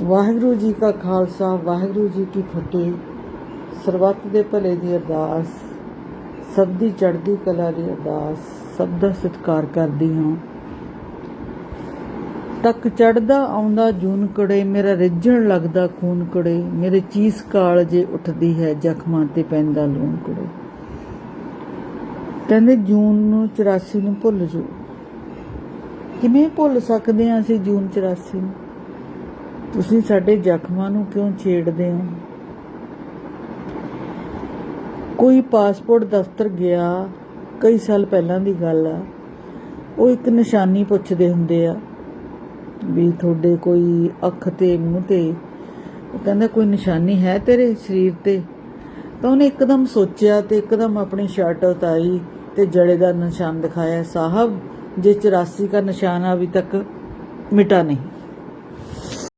ਵਾਹਿਗੁਰੂ ਜੀ ਕਾ ਖਾਲਸਾ, ਵਾਹਿਗੁਰੂ ਜੀ ਕੀ ਫਤਿਹ। ਸਰਬੱਤ ਦੇ ਭਲੇ ਦੀ ਅਰਦਾਸ, ਸਭ ਦੀ ਚੜ੍ਹਦੀ ਕਲਾ ਦੀ ਅਰਦਾਸ, ਸਭ ਦਾ ਸਤਿਕਾਰ ਕਰਦੀ ਹਾਂ। ਤੱਕ ਚੜਦਾ ਆਉਂਦਾ ਜੂਨ ਕੜੇ, ਮੇਰਾ ਰਿੱਝਣ ਲੱਗਦਾ ਖੂਨ ਕੜੇ, ਮੇਰੇ ਚੀਸ ਕਾਲ ਜੇ ਉੱਠਦੀ ਹੈ ਜ਼ਖਮਾਂ ਤੇ ਪੈਂਦਾ ਲੂਣ ਕੜੇ। ਕਹਿੰਦੇ ਜੂਨ ਨੂੰ 84 ਨੂੰ ਭੁੱਲ ਜੋ ਕਿਵੇਂ ਭੁੱਲ ਸਕਦੇ ਹਾਂ ਅਸੀਂ ਜੂਨ 84 ਨੂੰ? ਤੁਸੀਂ ਸਾਡੇ ਜ਼ਖਮਾਂ ਨੂੰ ਕਿਉਂ ਛੇੜਦੇ ਹੋ? ਕੋਈ ਪਾਸਪੋਰਟ ਦਫ਼ਤਰ ਗਿਆ, ਕਈ ਸਾਲ ਪਹਿਲਾਂ ਦੀ ਗੱਲ ਆ। ਉਹ ਇੱਕ ਨਿਸ਼ਾਨੀ ਪੁੱਛਦੇ ਹੁੰਦੇ ਆ ਵੀ ਤੁਹਾਡੇ ਕੋਈ ਅੱਖ ਤੇ ਮੂੰਹ ਤੇ, ਉਹ ਕਹਿੰਦਾ ਕੋਈ ਨਿਸ਼ਾਨੀ ਹੈ ਤੇਰੇ ਸਰੀਰ ਤੇ? ਤਾਂ ਉਹਨੇ ਇੱਕਦਮ ਸੋਚਿਆ ਤੇ ਇੱਕਦਮ ਆਪਣੀ ਸ਼ਰਟ ਉਤਾਰੀ ਤੇ ਜੜੇ ਦਾ ਨਿਸ਼ਾਨ ਦਿਖਾਇਆ, ਸਾਹਿਬ, ਜੇ 84 ਦਾ ਨਿਸ਼ਾਨ ਅਭੀ ਤੱਕ, ਮਿਟਾ ਨਹੀਂ।